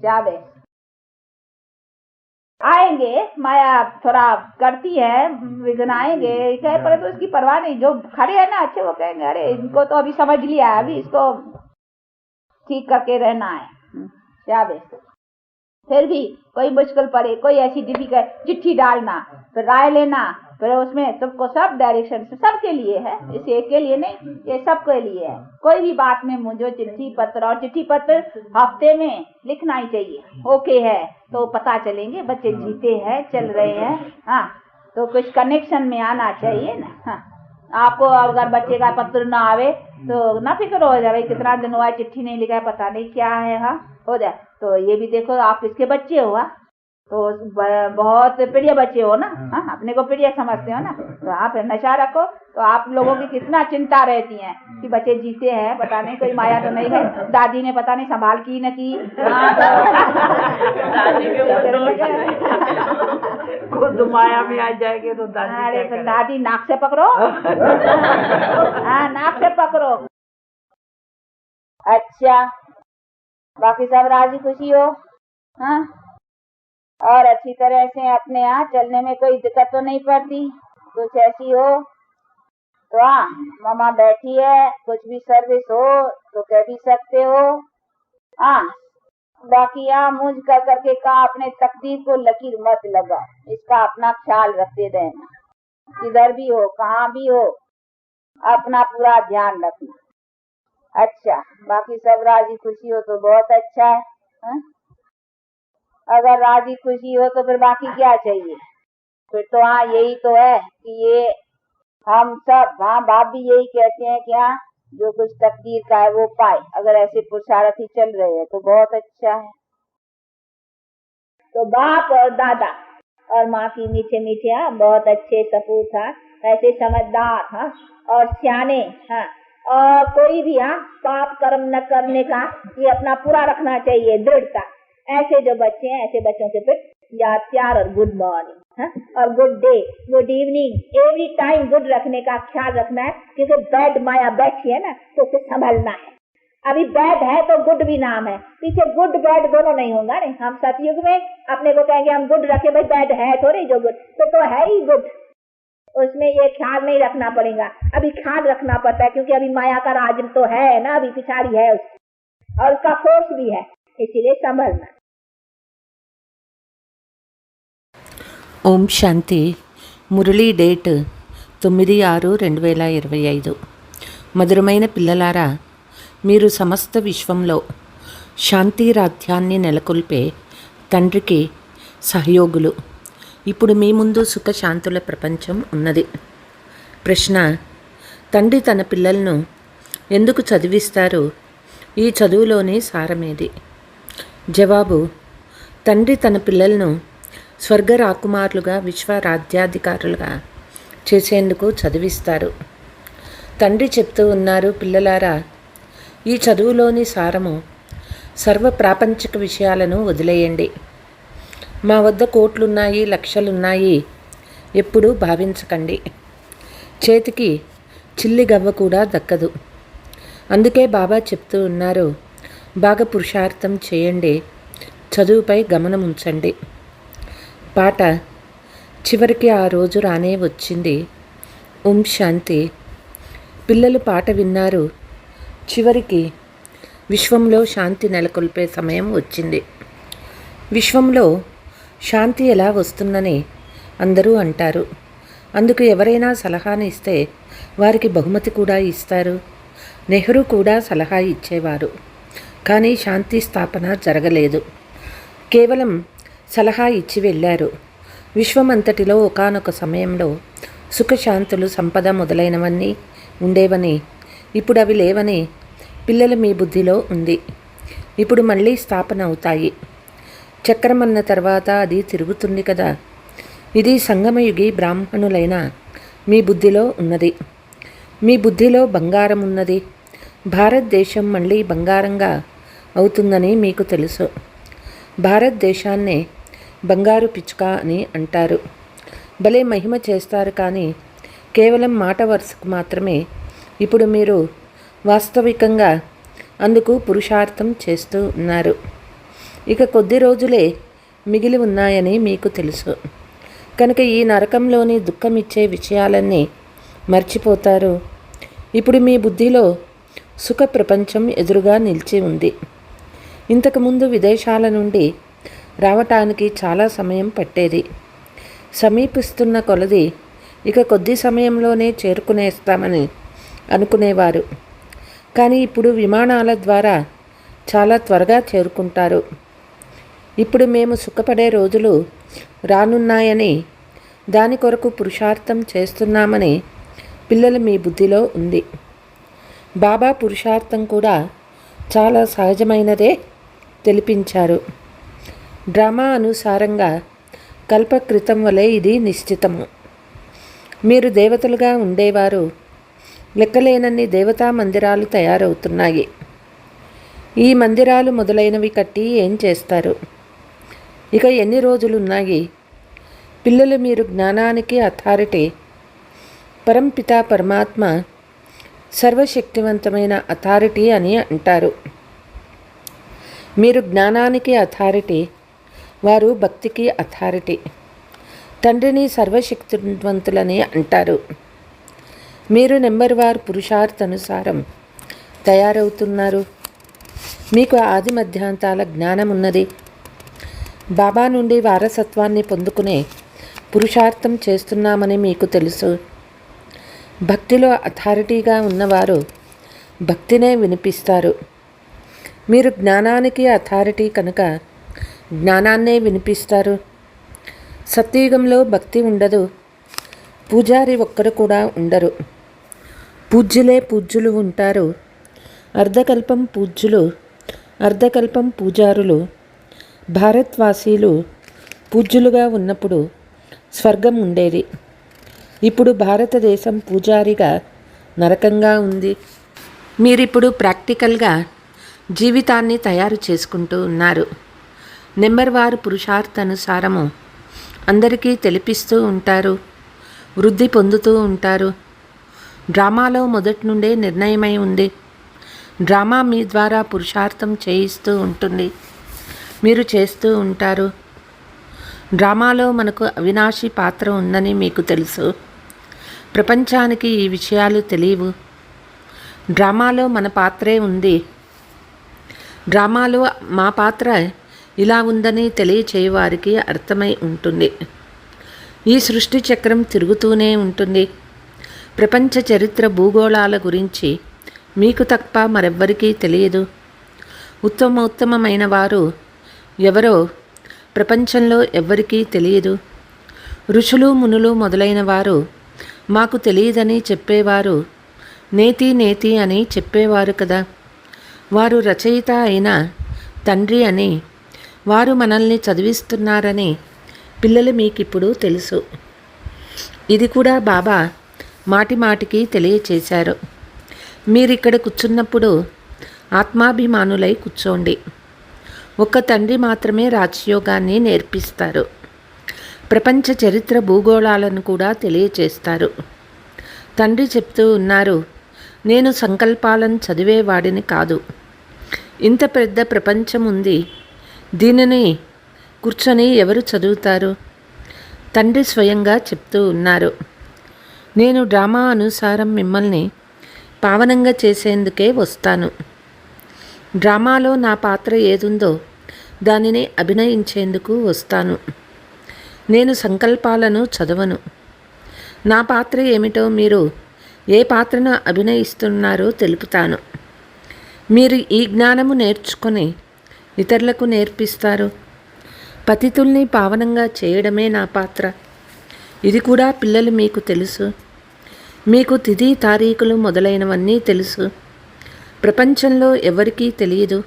शाबाश आएँगे माया थोड़ा करती है विघ्न आएँगे कहे पड़े तो उसकी परवाह नहीं जो खड़े है ना अच्छे वो कहेंगे अरे इनको तो अभी समझ लिया है अभी इसको ठीक करके रहना है। हम्म, शाबाश फिर भी कोई मुश्किल पड़े कोई ऐसी डिफ़िकल्ट चिट्ठी डालना फिर राय लेना फिर उसमें सबको सब डायरेक्शन से सबके लिए है इस एक के लिए नहीं ये सबके लिए है। कोई भी बात में मुझे चिट्ठी पत्र और चिट्ठी पत्र हफ़्ते में लिखना ही चाहिए। ओके है तो पता चलेंगे बच्चे जीते हैं चल रहे हैं। हाँ तो कुछ कनेक्शन में आना चाहिए ना। हाँ आपको अगर बच्चे का पत्र ना आवे तो ना फ़िक्र हो जाए कितना दिन हुआ है चिट्ठी नहीं लिखा है पता नहीं क्या है हाँ हो जाए। तो ये भी देखो आप किसके बच्चे हो हाँ। तो बहुत प्रिय बच्चे हो ना? हाँ। अपने को प्रिय समझते हो ना? तो आप नशा रखो तो आप लोगों की कितना चिंता रहती है कि बच्चे जीते हैं पता नहीं कोई माया तो नहीं है। दादी ने पता नहीं संभाल की न की। हाँ, तो- खुद माया में आ जाएँगे तो दादी अरे तो दादी नाक से पकड़ो। हाँ नाक से पकड़ो। अच्छा बाकी सब राज़ी खुशी हो? हाँ? और अच्छी तरह से अपने यहाँ चलने में कोई दिक्कत तो नहीं पड़ती। कुछ ऐसी हो तो हाँ मामा बैठी है, कुछ भी सर्विस हो तो कह भी सकते हो। हाँ बाकी यहाँ मुझ कर करके कहा अपने तकदीर को लकीर मत लगा। इसका अपना ख्याल रखते रहना। किधर भी हो, कहाँ भी हो, अपना पूरा ध्यान रखना। अच्छा बाकी सब राज़ी खुशी हो तो बहुत अच्छा है हाँ? अगर राज़ी खुशी हो तो फिर बाकी क्या चाहिए? फिर तो हाँ यही तो है कि ये हम सब हाँ बाप भी यही कहते हैं कि हाँ जो कुछ तकदीर का है वो पाए। अगर ऐसे पुरुषार्थ ही चल रहे हैं तो बहुत अच्छा है। तो बाप और दादा और माँ की मीठे मीठे हाँ बहुत अच्छे सपूत हाँ ऐसे समझदार हाँ और सियाने हाँ और कोई भी हाँ पाप कर्म न करने का ये अपना पूरा रखना चाहिए, दृढ़ता। ऐसे जो बच्चे हैं, ऐसे बच्चों के फिर याद प्यार और गुड मॉर्निंग हाँ? और good day good evening every time good रखने का ख्याल रखना है, क्योंकि बैड माया बैठी है ना तो उसे संभलना है। अभी बैड है तो गुड भी नाम है, पीछे गुड बैड दोनों नहीं होगा नहीं हम सतयुग में अपने को कहेंगे हम गुड रखे, भाई बैड है थोड़ी जो गुड तो तो है ही गुड उसमें ये ख्याल नहीं रखना पड़ेगा। अभी ख्याल रखना पड़ता है, क्योंकि अभी माया का राज तो है ना, अभी पिछाड़ी है उसकी, और उसका फोर्स भी है, इसीलिए संभलना। ఓం శాంతి. మురళీ డేట్ తొమ్మిది ఆరు రెండు వేల ఇరవై ఐదు. మధురమైన పిల్లలారా మీరు సమస్త విశ్వంలో శాంతిరాధ్యాన్ని నెలకొల్పే తండ్రికి సహయోగులు. ఇప్పుడు మీ ముందు సుఖశాంతుల ప్రపంచం ఉన్నది. ప్రశ్న తండ్రి తన పిల్లలను ఎందుకు చదివిస్తారు? ఈ చదువులోని సారమేది. జవాబు తండ్రి తన పిల్లలను స్వర్గ రాకుమారులుగా విశ్వరాజ్యాధికారులుగా చేసేందుకు చదివిస్తారు. తండ్రి చెప్తూ ఉన్నారు పిల్లలారా ఈ చదువులోని సారము సర్వ ప్రాపంచిక విషయాలను వదిలేయండి. మా వద్ద కోట్లున్నాయి లక్షలున్నాయి ఎప్పుడూ భావించకండి. చేతికి చిల్లి గవ్వ కూడా దక్కదు. అందుకే బాబా చెప్తూ ఉన్నారు బాగా పురుషార్థం చేయండి చదువుపై గమనం ఉంచండి పాట చివరికి ఆ రోజు రానే వచ్చింది. ఓం శాంతి. పిల్లలు పాట విన్నారు. చివరికి విశ్వంలో శాంతి నెలకొల్పే సమయం వచ్చింది. విశ్వంలో శాంతి ఎలా వస్తుందని అందరూ అంటారు. అందుకు ఎవరైనా సలహాని ఇస్తే వారికి బహుమతి కూడా ఇస్తారు. నెహ్రూ కూడా సలహా ఇచ్చేవారు. కానీ శాంతి స్థాపన జరగలేదు. కేవలం సలహా ఇచ్చి వెళ్ళారు. విశ్వమంతటిలో ఒకానొక సమయంలో సుఖశాంతులు సంపద మొదలైనవన్నీ ఉండేవని ఇప్పుడు అవి లేవని పిల్లల మీ బుద్ధిలో ఉంది. ఇప్పుడు మళ్ళీ స్థాపన అవుతాయి. చక్రం అన్న తర్వాత అది తిరుగుతుంది కదా. ఇది సంగమయుగి బ్రాహ్మణులైన మీ బుద్ధిలో ఉన్నది. మీ బుద్ధిలో బంగారం ఉన్నది. భారతదేశం మళ్ళీ బంగారంగా అవుతుందని మీకు తెలుసు. భారతదేశాన్నే బంగారు పిచ్చుక అని అంటారు. భలే మహిమ చేస్తారు కానీ కేవలం మాట వరుసకు మాత్రమే. ఇప్పుడు మీరు వాస్తవికంగా అందుకు పురుషార్థం చేస్తూ ఉన్నారు. ఇక కొద్ది రోజులే మిగిలి ఉన్నాయని మీకు తెలుసు. కనుక ఈ నరకంలోని దుఃఖమిచ్చే విషయాలన్నీ మర్చిపోతారు. ఇప్పుడు మీ బుద్ధిలో సుఖ ప్రపంచం ఎదురుగా నిలిచి ఉంది. ఇంతకుముందు విదేశాల నుండి రావటానికి చాలా సమయం పట్టేది. సమీపిస్తున్న కొలది ఇక కొద్ది సమయంలోనే చేరుకునేస్తామని అనుకునేవారు. కానీ ఇప్పుడు విమానాల ద్వారా చాలా త్వరగా చేరుకుంటారు. ఇప్పుడు మేము సుఖపడే రోజులు రానున్నాయని దాని కొరకు పురుషార్థం చేస్తున్నామని పిల్లలు మీ బుద్ధిలో ఉంది. బాబా పురుషార్థం కూడా చాలా సహజమైనదే తెలిపించారు. డ్రామా అనుసారంగా కల్పకృతం వలె ఇది నిశ్చితము. మీరు దేవతలుగా ఉండేవారు లెక్కలేనన్ని దేవతా మందిరాలు తయారవుతున్నాయి. ఈ మందిరాలు మొదలైనవి కట్టి ఏం చేస్తారు? ఇక ఎన్ని రోజులు ఉన్నాయి పిల్లలు మీరు జ్ఞానానికి అథారిటీ పరంపిత పరమాత్మ సర్వశక్తివంతమైన అథారిటీ అని అంటారు. మీరు జ్ఞానానికి అథారిటీ వారు భక్తికి అథారిటీ. తండ్రిని సర్వశక్తివంతులని అంటారు. మీరు నెంబర్ వార్ పురుషార్థనుసారం తయారవుతున్నారు. మీకు ఆది మధ్యాంతాల జ్ఞానం ఉన్నది బాబా నుండి వారసత్వాన్ని పొందుకునే పురుషార్థం చేస్తున్నామని మీకు తెలుసు. భక్తిలో అథారిటీగా ఉన్నవారు భక్తినే వినిపిస్తారు. మీరు జ్ఞానానికి అథారిటీ కనుక జ్ఞానాన్నే వినిపిస్తారు. సత్యయుగంలో భక్తి ఉండదు. పూజారి ఒక్కరు కూడా ఉండరు. పూజ్యులే పూజ్యులు ఉంటారు. అర్ధకల్పం పూజ్యులు అర్ధకల్పం పూజారులు భారత్వాసీలు పూజ్యులుగా ఉన్నప్పుడు స్వర్గం ఉండేది. ఇప్పుడు భారతదేశం పూజారిగా నరకంగా ఉంది. మీరిప్పుడు ప్రాక్టికల్గా జీవితాన్ని తయారు చేసుకుంటూ ఉన్నారు. నెంబర్ వారు పురుషార్థానుసారము అందరికీ తెలిపిస్తూ ఉంటారు వృద్ధి పొందుతూ ఉంటారు. డ్రామాలో మొదటి నుండే నిర్ణయమై ఉంది. డ్రామా మీ ద్వారా పురుషార్థం చేయిస్తూ ఉంటుంది. మీరు చేస్తూ ఉంటారు. డ్రామాలో మనకు అవినాశి పాత్ర ఉందని మీకు తెలుసు. ప్రపంచానికి ఈ విషయాలు తెలియవు. డ్రామాలో మన పాత్రే ఉంది. డ్రామాలో మా పాత్ర ఇలా ఉందని తెలియచేయవారికి అర్థమై ఉంటుంది. ఈ సృష్టి చక్రం తిరుగుతూనే ఉంటుంది. ప్రపంచ చరిత్ర భూగోళాల గురించి మీకు తప్ప మరెవ్వరికీ తెలియదు. ఉత్తమ ఉత్తమమైన వారు ఎవరో ప్రపంచంలో ఎవ్వరికీ తెలియదు. ఋషులు మునులు మొదలైన వారు మాకు తెలియదని చెప్పేవారు నేతి నేతి అని చెప్పేవారు కదా. వారు రచయిత అయిన తండ్రి అని వారు మనల్ని చదివిస్తున్నారని పిల్లలు మీకు ఇప్పుడు తెలుసు. ఇది కూడా బాబా మాటి మాటికి తెలియచేశారు. మీరిక్కడ కూర్చున్నప్పుడు ఆత్మాభిమానులై కూర్చోండి. ఒక్క తండ్రి మాత్రమే రాజయోగాన్ని నేర్పిస్తారు. ప్రపంచ చరిత్ర భూగోళాలను కూడా తెలియచేస్తారు. తండ్రి చెప్తూ ఉన్నారు నేను సంకల్పాలను చదివేవాడిని కాదు. ఇంత పెద్ద ప్రపంచం ఉంది దీనిని కూర్చొని ఎవరు చదువుతారు? తండ్రి స్వయంగా చెప్తూ ఉన్నారు. నేను డ్రామా అనుసారం మిమ్మల్ని పావనంగా చేసేందుకే వస్తాను. డ్రామాలో నా పాత్ర ఏదుందో దానిని అభినయించేందుకు వస్తాను. నేను సంకల్పాలను చదవను. నా పాత్ర ఏమిటో మీరు ఏ పాత్రను అభినయిస్తున్నారో తెలుపుతాను. మీరు ఈ జ్ఞానము నేర్చుకొని ఇతరులకు నేర్పిస్తారు. పతితుల్ని పావనంగా చేయడమే నా పాత్ర. ఇది కూడా పిల్లలు మీకు తెలుసు. మీకు తిథి తారీఖులు మొదలైనవన్నీ తెలుసు. ప్రపంచంలో ఎవరికీ తెలియదు.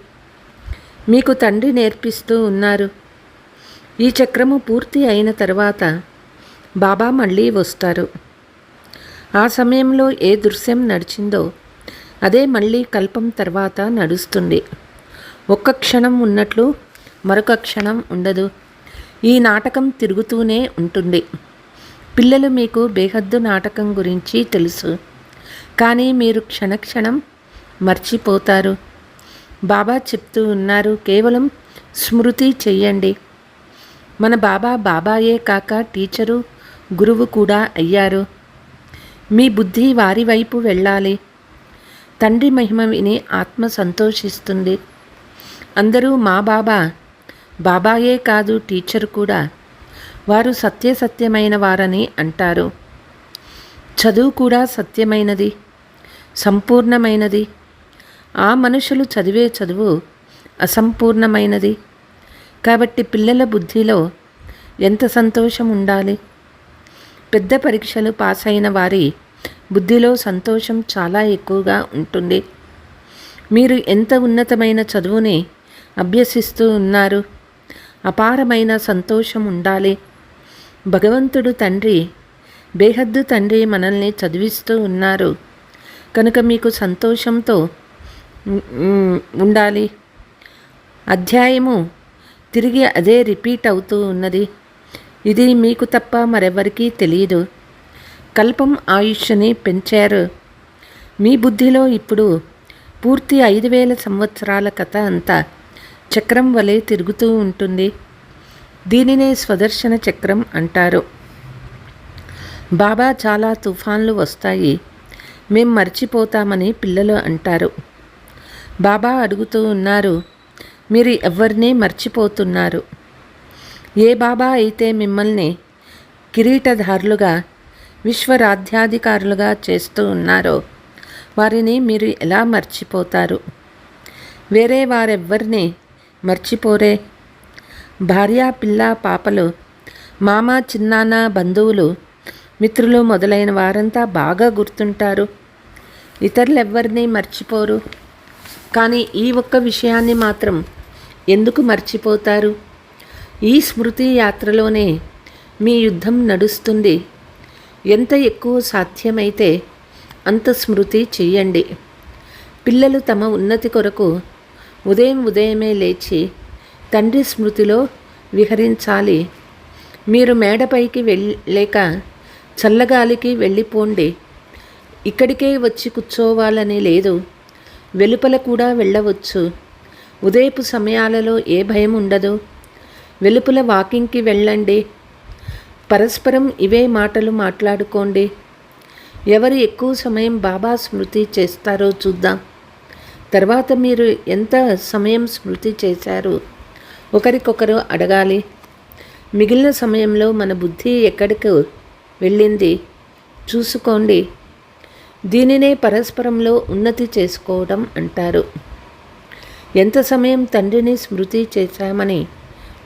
మీకు తండ్రి నేర్పిస్తూ ఉన్నారు. ఈ చక్రము పూర్తి అయిన తర్వాత బాబా మళ్ళీ వస్తారు. ఆ సమయంలో ఏ దృశ్యం నడిచిందో అదే మళ్ళీ కల్పం తర్వాత నడుస్తుంది. ఒక్క క్షణం ఉన్నట్లు మరొక క్షణం ఉండదు. ఈ నాటకం తిరుగుతూనే ఉంటుంది. పిల్లలు మీకు బేహద్దు నాటకం గురించి తెలుసు. కానీ మీరు క్షణక్షణం మర్చిపోతారు. బాబా చెప్తూ ఉన్నారు కేవలం స్మృతి చెయ్యండి. మన బాబా బాబాయే కాక టీచరు గురువు కూడా అయ్యారు. మీ బుద్ధి వారి వైపు వెళ్ళాలి. తండ్రి మహిమ విని ఆత్మ సంతోషిస్తుంది. అందరూ మా బాబా. బాబాయే కాదు టీచర్ కూడా. వారు సత్యసత్యమైన వారని అంటారు. చదువు కూడా సత్యమైనది. సంపూర్ణమైనది. ఆ మనుషులు చదివే చదువు అసంపూర్ణమైనది. కాబట్టి పిల్లల బుద్ధిలో ఎంత సంతోషం ఉండాలి? పెద్ద పరీక్షలు పాస్ అయిన వారి బుద్ధిలో సంతోషం చాలా ఎక్కువగా ఉంటుంది. మీరు ఎంత ఉన్నతమైన చదువుని అభ్యసిస్తూ ఉన్నారు. అపారమైన సంతోషం ఉండాలి. భగవంతుడు తండ్రి బేహద్దు తండ్రి మనల్ని చదివిస్తూ ఉన్నారు. కనుక మీకు సంతోషంతో ఉండాలి. అధ్యాయము తిరిగి అదే రిపీట్ అవుతూ ఉన్నది. ఇది మీకు తప్ప మరెవరికీ తెలియదు కల్పం ఆయుష్ని పెంచారు. మీ బుద్ధిలో ఇప్పుడు పూర్తి ఐదు వేల సంవత్సరాల కథ అంతా చక్రం వలె తిరుగుతూ ఉంటుంది. దీనినే స్వదర్శన చక్రం అంటారు. బాబా చాలా తుఫాన్లు వస్తాయి. మేం మర్చిపోతామని పిల్లలు అంటారు. బాబా అడుగుతూ ఉన్నారు మీరు ఎవరిని మర్చిపోతున్నారు. ఏ బాబా అయితే మిమ్మల్ని కిరీటధారులుగా విశ్వరాధ్యాధికారులుగా చేస్తూ ఉన్నారో వారిని మీరు ఎలా మర్చిపోతారు? వేరే వారెవ్వరిని మర్చిపోరే. భార్య పిల్ల పాపలు మామ చిన్నాన్న బంధువులు మిత్రులు మొదలైన వారంతా బాగా గుర్తుంటారు. ఇతరులెవ్వరినీ మర్చిపోరు. కానీ ఈ ఒక్క విషయాన్ని మాత్రం ఎందుకు మర్చిపోతారు? ఈ స్మృతి యాత్రలోనే మీ యుద్ధం నడుస్తుంది. ఎంత ఎక్కువ సాధ్యమైతే అంత స్మృతి చెయ్యండి పిల్లలు తమ ఉన్నతి కొరకు ఉదయం ఉదయమే లేచి తండ్రి స్మృతిలో విహరించాలి. మీరు మేడపైకి వెళ్ళలేక చల్లగాలికి వెళ్ళిపోండి. ఇక్కడికే వచ్చి కూర్చోవాలని లేదు. వెలుపల కూడా వెళ్ళవచ్చు. ఉదయపు సమయాలలో ఏ భయం ఉండదు. వెలుపల వాకింగ్కి వెళ్ళండి. పరస్పరం ఇవే మాటలు మాట్లాడుకోండి. ఎవరు ఎక్కువ సమయం బాబా స్మృతి చేస్తారో చూద్దాం. తర్వాత మీరు ఎంత సమయం స్మృతి చేశారు? ఒకరికొకరు అడగాలి. మిగిలిన సమయంలో మన బుద్ధి ఎక్కడికి వెళ్ళింది? చూసుకోండి. దీనినే పరస్పరంలో ఉన్నతి చేసుకోవడం అంటారు. ఎంత సమయం తండ్రిని స్మృతి చేశామని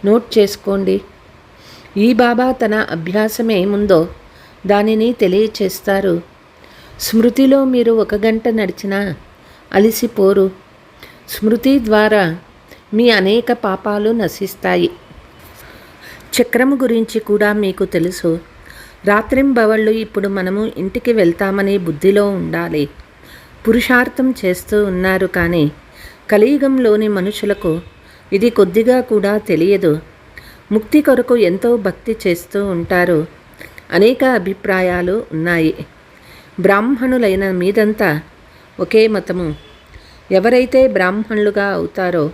నోట్ చేసుకోండి. ఈ బాబా తన అభ్యాసం ఏముందో దానిని తెలియచేస్తారు. స్మృతిలో మీరు ఒక గంట నడిచినా అలిసిపోరు. స్మృతి ద్వారా మీ అనేక పాపాలు నశిస్తాయి. చక్రము గురించి కూడా మీకు తెలుసు. రాత్రింబవళ్ళు ఇప్పుడు మనము ఇంటికి వెళ్తామని బుద్ధిలో ఉండాలి. పురుషార్థం చేస్తూ ఉన్నారు కానీ కలియుగంలోని మనుషులకు ఇది కొద్దిగా కూడా తెలియదు. ముక్తి కొరకు ఎంతో భక్తి చేస్తూ ఉంటారు. అనేక అభిప్రాయాలు ఉన్నాయి. బ్రాహ్మణులైన మీదంతా ఒకే మతము. ఎవరైతే బ్రాహ్మణులుగా అవుతారో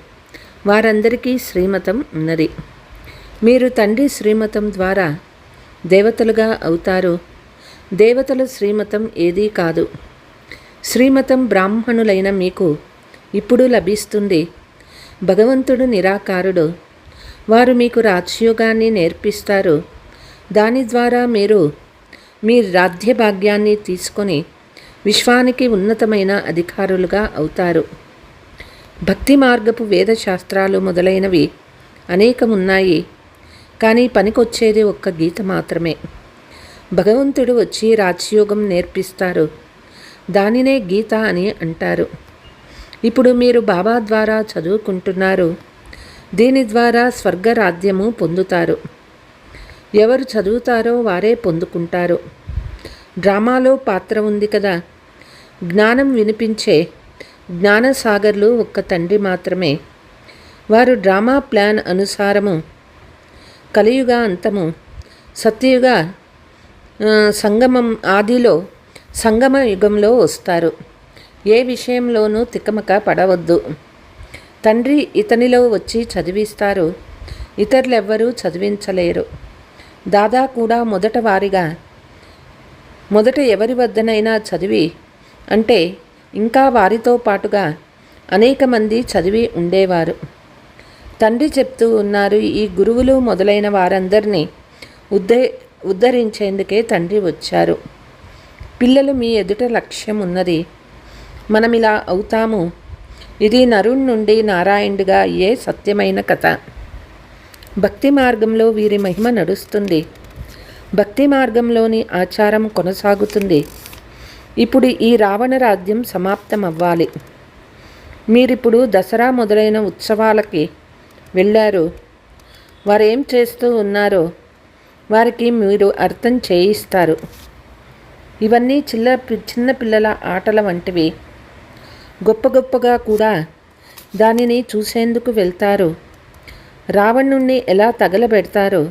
వారందరికీ శ్రీమతం ఉన్నది. మీరు తండ్రి శ్రీమతం ద్వారా దేవతలుగా అవుతారు దేవతల శ్రీమతం ఏదీ కాదు. శ్రీమతం బ్రాహ్మణులైన మీకు ఇప్పుడు లభిస్తుంది. భగవంతుడు నిరాకారుడు. వారు మీకు రాజ్యోగాన్ని నేర్పిస్తారు. దాని ద్వారా మీరు మీ రాధ్య భాగ్యాన్ని తీసుకొని విశ్వానికి ఉన్నతమైన అధికారులుగా అవుతారు. భక్తి మార్గపు వేదశాస్త్రాలు మొదలైనవి అనేకమున్నాయి కానీ పనికొచ్చేది ఒక్క గీత మాత్రమే. భగవంతుడు వచ్చి రాజ్యోగం నేర్పిస్తారు. దానినే గీత అని అంటారు. ఇప్పుడు మీరు బాబా ద్వారా చదువుకుంటున్నారు. దీని ద్వారా స్వర్గరాజ్యము పొందుతారు. ఎవరు చదువుతారో వారే పొందుకుంటారు. డ్రామాలో పాత్ర ఉంది కదా. జ్ఞానం వినిపించే జ్ఞానసాగర్లు ఒక్క తండ్రి మాత్రమే. వారు డ్రామా ప్లాన్ అనుసారము కలియుగ అంతము సత్యయుగ సంగమం ఆదిలో సంగమ యుగంలో వస్తారు. ఏ విషయంలోనూ తికమక పడవద్దు. తండ్రి ఇతనిలో వచ్చి చదివిస్తారు ఇతరులెవ్వరూ చదివించలేరు. దాదా కూడా మొదట వారిగా మొదట ఎవరి వద్దనైనా చదివి అంటే ఇంకా వారితో పాటుగా అనేక మంది చదివి ఉండేవారు. తండ్రి చెప్తూ ఉన్నారు ఈ గురువులు మొదలైన వారందరినీ ఉద్దే ఉద్ధరించేందుకే తండ్రి వచ్చారు. పిల్లలు మీ ఎదుట లక్ష్యం ఉన్నది మనం ఇలా అవుతాము. ఇది నరుణ్ నుండి నారాయణుడిగా అయ్యే సత్యమైన కథ? భక్తి మార్గంలో వీరి మహిమ నడుస్తుంది. భక్తి మార్గంలోని ఆచారం కొనసాగుతుంది. ఇప్పుడు ఈ రావణ రాజ్యం సమాప్తం అవ్వాలి మీరిప్పుడు దసరా మొదలైన ఉత్సవాలకి వెళ్ళారు. వారు ఏం చేస్తూ ఉన్నారో వారికి మీరు అర్థం చేయిస్తారు. ఇవన్నీ చిల్ల చిన్న పిల్లల ఆటల వంటివి. గొప్ప గొప్పగా కూడా దానిని చూసేందుకు వెళ్తారు. రావణుణ్ణి ఎలా తగలబెడతారో?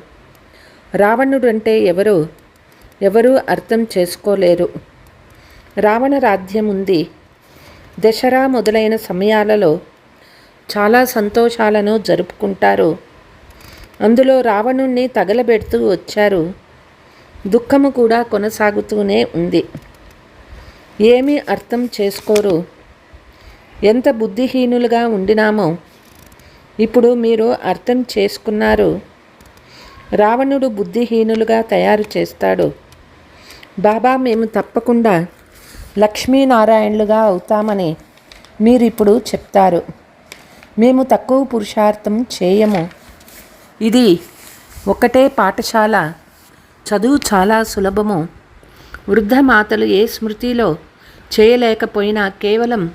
రావణుడు అంటే ఎవరు? ఎవరూ అర్థం చేసుకోలేరు. రావణ రాజ్యం ఉంది. దసరా మొదలైన సమయాలలో చాలా సంతోషాలను జరుపుకుంటారు. అందులో రావణుణ్ణి తగలబెడుతూ వచ్చారు. దుఃఖము కూడా కొనసాగుతూనే ఉంది. ఏమీ అర్థం చేసుకోరు. ఎంత బుద్ధిహీనులుగా ఉండినామో ఇప్పుడు మీరు అర్థం చేసుకున్నారు. రావణుడు బుద్ధిహీనులుగా తయారు చేస్తాడు. బాబా మేము తప్పకుండా లక్ష్మీనారాయణులుగా అవుతామని మీరిప్పుడు చెప్తారు. మేము తక్కువ పురుషార్థం చేయము. ఇది ఒకటే పాఠశాల. చదువు చాలా సులభము. వృద్ధ మాతలు ఏ స్మృతిలో చేయలేకపోయినా కేవలం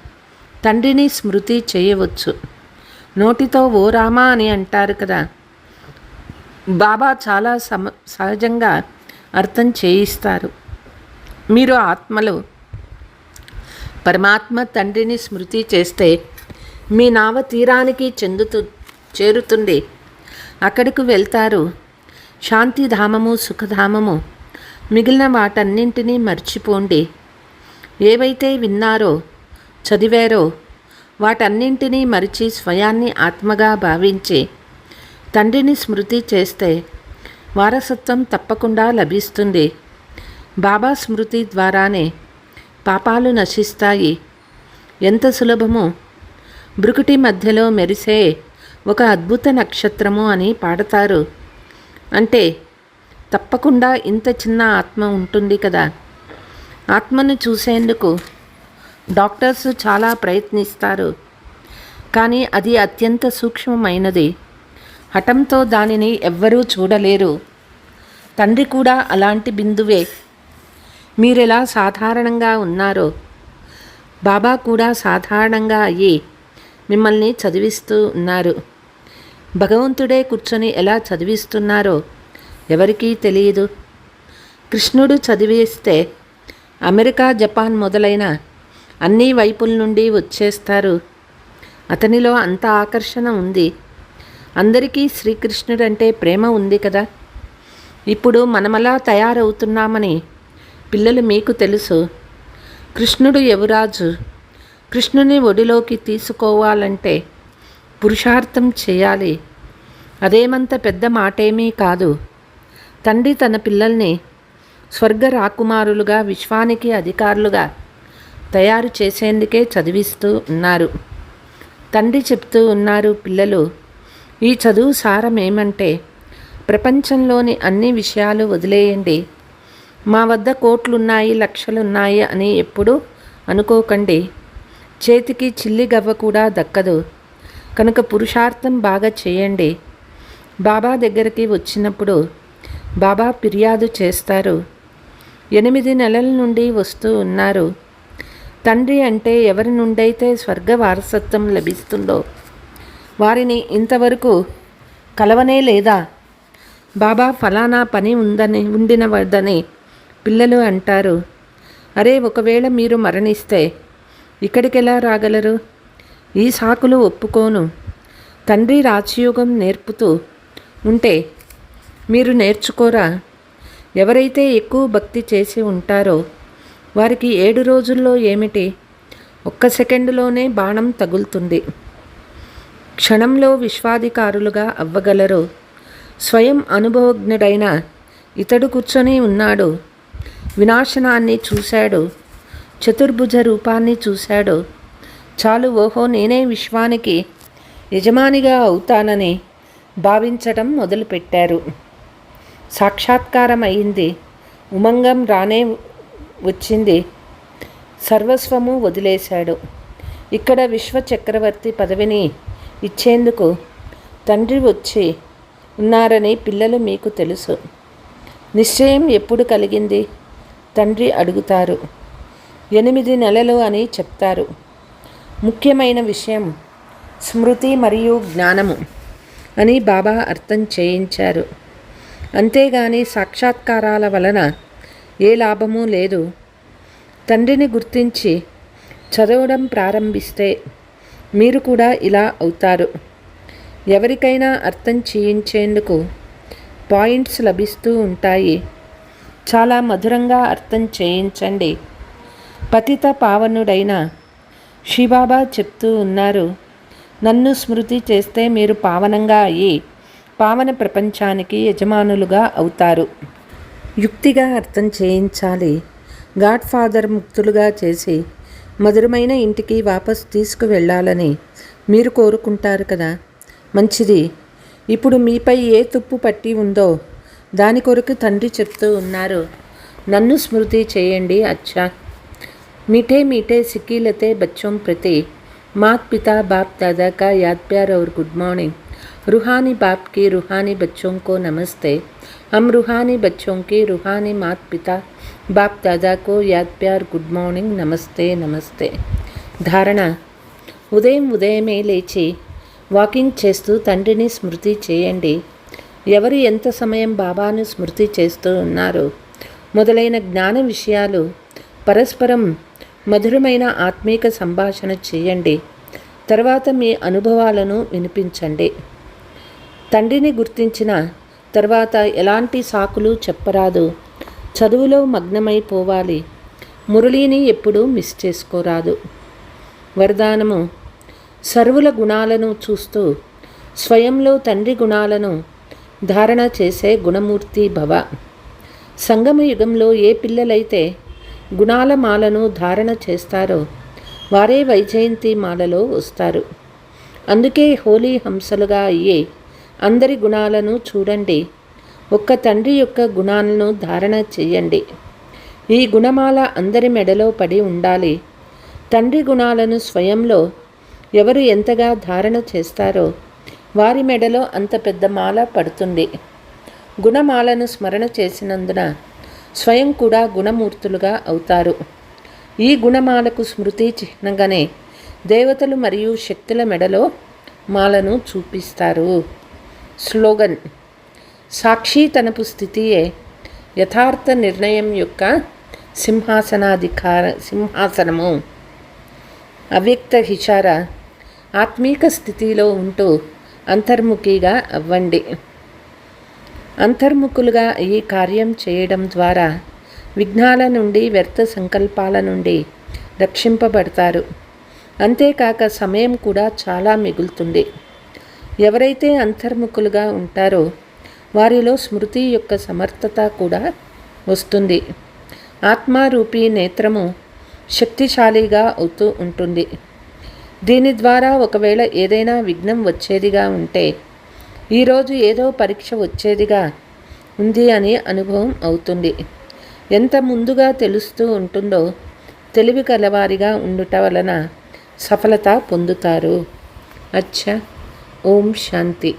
తండ్రిని స్మృతి చేయవచ్చు. నోటితో ఓ రామా అని అంటారు కదా. బాబా చాలా సమ సహజంగా అర్థం చేయిస్తారు. మీరు ఆత్మలు పరమాత్మ తండ్రిని స్మృతి చేస్తే మీ నావ తీరానికి చెందుతూ చేరుతుంది అక్కడికి వెళ్తారు. శాంతిధామము సుఖధామము మిగిలిన వాటన్నింటినీ మర్చిపోండి. ఏవైతే విన్నారో చదివారో వాటన్నింటినీ మరిచి స్వయాన్ని ఆత్మగా భావించి తండ్రిని స్మృతి చేస్తే వారసత్వం తప్పకుండా లభిస్తుంది. బాబా స్మృతి ద్వారానే పాపాలు నశిస్తాయి. ఎంత సులభమో! బ్రుకుటి మధ్యలో మెరిసే ఒక అద్భుత నక్షత్రము అని పాడతారు. అంటే తప్పకుండా ఇంత చిన్న ఆత్మ ఉంటుంది కదా! ఆత్మను చూసేందుకు డాక్టర్స్ చాలా ప్రయత్నిస్తారు. కానీ అది అత్యంత సూక్ష్మమైనది. హఠంతో దానిని ఎవ్వరూ చూడలేరు. తండ్రి కూడా అలాంటి బిందువే. మీరెలా సాధారణంగా ఉన్నారో? బాబా కూడా సాధారణంగా అయ్యి మిమ్మల్ని చదివిస్తూ ఉన్నారు. భగవంతుడే కూర్చొని ఎలా చదివిస్తున్నారో ఎవరికీ తెలియదు. కృష్ణుడు చదివిస్తే అమెరికా జపాన్ మొదలైన అన్ని వైపుల నుండి వచ్చేస్తారు. అతనిలో అంత ఆకర్షణ ఉంది. అందరికీ శ్రీకృష్ణుడంటే ప్రేమ ఉంది కదా. ఇప్పుడు మనమలా తయారవుతున్నామని పిల్లలు మీకు తెలుసు. కృష్ణుడు యువరాజు. కృష్ణుని ఒడిలోకి తీసుకోవాలంటే పురుషార్థం చేయాలి. అదేమంత పెద్ద మాటేమీ కాదు. తండ్రి తన పిల్లల్ని స్వర్గ రాకుమారులుగా విశ్వానికి అధికారులుగా తయారు చేసేందుకే చదివిస్తూ ఉన్నారు. తండ్రి చెప్తూ ఉన్నారు పిల్లలు ఈ చదువు సారం ఏమంటే ప్రపంచంలోని అన్ని విషయాలు వదిలేయండి. మా వద్ద కోట్లున్నాయి లక్షలున్నాయి అని ఎప్పుడూ అనుకోకండి. చేతికి చిల్లి గవ్వ కూడా దక్కదు. కనుక పురుషార్థం బాగా చేయండి. బాబా దగ్గరికి వచ్చినప్పుడు బాబా ఫిర్యాదు చేస్తారు. ఎనిమిది నెలల నుండి వస్తూ ఉన్నారు. తండ్రి అంటే ఎవరి నుండైతే స్వర్గ వారసత్వం లభిస్తుందో వారిని ఇంతవరకు కలవనే లేదా? బాబా ఫలానా పని ఉందని ఉండిన వద్దని పిల్లలు అంటారు. అరే ఒకవేళ మీరు మరణిస్తే ఇక్కడికెలా రాగలరు? ఈ సాకులు ఒప్పుకోను. తండ్రి రాజయోగం నేర్పుతూ ఉంటే మీరు నేర్చుకోరా? ఎవరైతే ఎక్కువ భక్తి చేసి ఉంటారో వారికి ఏడు రోజుల్లో ఏమిటి? ఒక్క సెకండులోనే బాణం తగులుతుంది. క్షణంలో విశ్వాధికారులుగా అవ్వగలరు. స్వయం అనుభవజ్ఞుడైన ఇతడు కూర్చొని ఉన్నాడు. వినాశనాన్ని చూశాడు. చతుర్భుజ రూపాన్ని చూశాడు. చాలు ఓహో నేనే విశ్వానికి యజమానిగా అవుతానని భావించటం మొదలుపెట్టారు. సాక్షాత్కారం అయింది ఉమంగం రానే వచ్చింది. సర్వస్వము వదిలేశాడు. ఇక్కడ విశ్వ చక్రవర్తి పదవిని ఇచ్చేందుకు తండ్రి వచ్చి ఉన్నారని పిల్లలు మీకు తెలుసు. నిశ్చయం ఎప్పుడు కలిగింది? తండ్రి అడుగుతారు. ఎనిమిది నెలలు అని చెప్తారు. ముఖ్యమైన విషయం స్మృతి మరియు జ్ఞానము అని బాబా అర్థం చేయించారు. అంతేగాని సాక్షాత్కారాల వలన ఏ లాభము లేదు. తండ్రిని గుర్తించి చదవడం ప్రారంభిస్తే మీరు కూడా ఇలా అవుతారు. ఎవరికైనా అర్థం చేయించేందుకు పాయింట్స్ లభిస్తూ ఉంటాయి. చాలా మధురంగా అర్థం చేయించండి. పతిత పావనుడైన శిబాబా చెప్తూ ఉన్నారు నన్ను స్మృతి చేస్తే మీరు పావనంగా అయ్యి పావన ప్రపంచానికి యజమానులుగా అవుతారు. యుక్తిగా అర్థం చేయించాలి. గాడ్ ఫాదర్ ముక్తులుగా చేసి మధురమైన ఇంటికి వాపస్ తీసుకువెళ్ళాలని మీరు కోరుకుంటారు కదా మంచిది ఇప్పుడు మీపై ఏ తుప్పు పట్టి ఉందో దాని కొరకు తండ్రి చెప్తూ ఉన్నారు నన్ను స్మృతి చేయండి అచ్చా मीठे मीठे सिक्की लते बच्चों प्रति मात पिता बाप दादा का याद प्यार और गुड मॉर्निंग रूहानी बाप की रूहानी बच्चों को नमस्ते हम रूहानी बच्चों की रूहानी मात पिता बाप दादा को याद प्यार गुड మార్నింగ్ నమస్తే నమస్తే ధారణ ఉదయం ఉదయమే లేచి వాకింగ్ చేస్తూ తండ్రిని స్మృతి చేయండి ఎవరు ఎంత సమయం బాబాను స్మృతి చేస్తూ ఉన్నారు మొదలైన జ్ఞాన విషయాలు పరస్పరం మధురమైన ఆత్మీక సంభాషణ చేయండి తర్వాత మీ అనుభవాలను వినిపించండి తండ్రిని గుర్తించిన తర్వాత ఎలాంటి సాకులు చెప్పరాదు చదువులో మగ్నమైపోవాలి. మురళిని ఎప్పుడూ మిస్ చేసుకోరాదు. వరదానము సర్వుల గుణాలను చూస్తూ స్వయంలో తండ్రి గుణాలను ధారణ చేసే గుణమూర్తి భవ. సంగమ యుగంలో ఏ పిల్లలైతే గుణాల మాలను ధారణ చేస్తారో వారే వైజయంతి మాలలో వస్తారు. అందుకే హోలీ హంసలుగా అయ్యే అందరి గుణాలను చూడండి. ఒక్క తండ్రి యొక్క గుణాలను ధారణ చేయండి. ఈ గుణమాల అందరి మెడలో పడి ఉండాలి. తండ్రి గుణాలను స్వయంలో ఎవరు ఎంతగా ధారణ చేస్తారో వారి మెడలో అంత పెద్ద మాల పడుతుంది. గుణమాలను స్మరణ చేసినందున స్వయం కూడా గుణమూర్తులుగా అవుతారు. ఈ గుణమాలకు స్మృతి చిహ్నంగానే దేవతలు మరియు శక్తుల మెడలో మాలను చూపిస్తారు. స్లోగన్ సాక్షితనపు స్థితియే. యథార్థ నిర్ణయం యొక్క సింహాసనాధికార సింహాసనము. అవ్యక్త హిషార ఆత్మీక స్థితిలో ఉంటూ అంతర్ముఖిగా అవ్వండి. అంతర్ముఖులుగా ఈ కార్యం చేయడం ద్వారా విఘ్నాల నుండి వ్యర్థ సంకల్పాల నుండి రక్షింపబడతారు. అంతేకాక సమయం కూడా చాలా మిగులుతుంది. ఎవరైతే అంతర్ముఖులుగా ఉంటారో వారిలో స్మృతి యొక్క సమర్థత కూడా వస్తుంది. ఆత్మారూపీ నేత్రము శక్తిశాలిగా అవుతూ ఉంటుంది. దీని ద్వారా ఒకవేళ ఏదైనా విఘ్నం వచ్చేదిగా ఉంటే ఈరోజు ఏదో పరీక్ష వచ్చేదిగా ఉంది అని అనుభవం అవుతుంది. ఎంత ముందుగా తెలుస్తూ ఉంటుందో తెలివి కలవారిగా ఉండుట వలన సఫలత పొందుతారు. అచ్చా. ఓం శాంతి.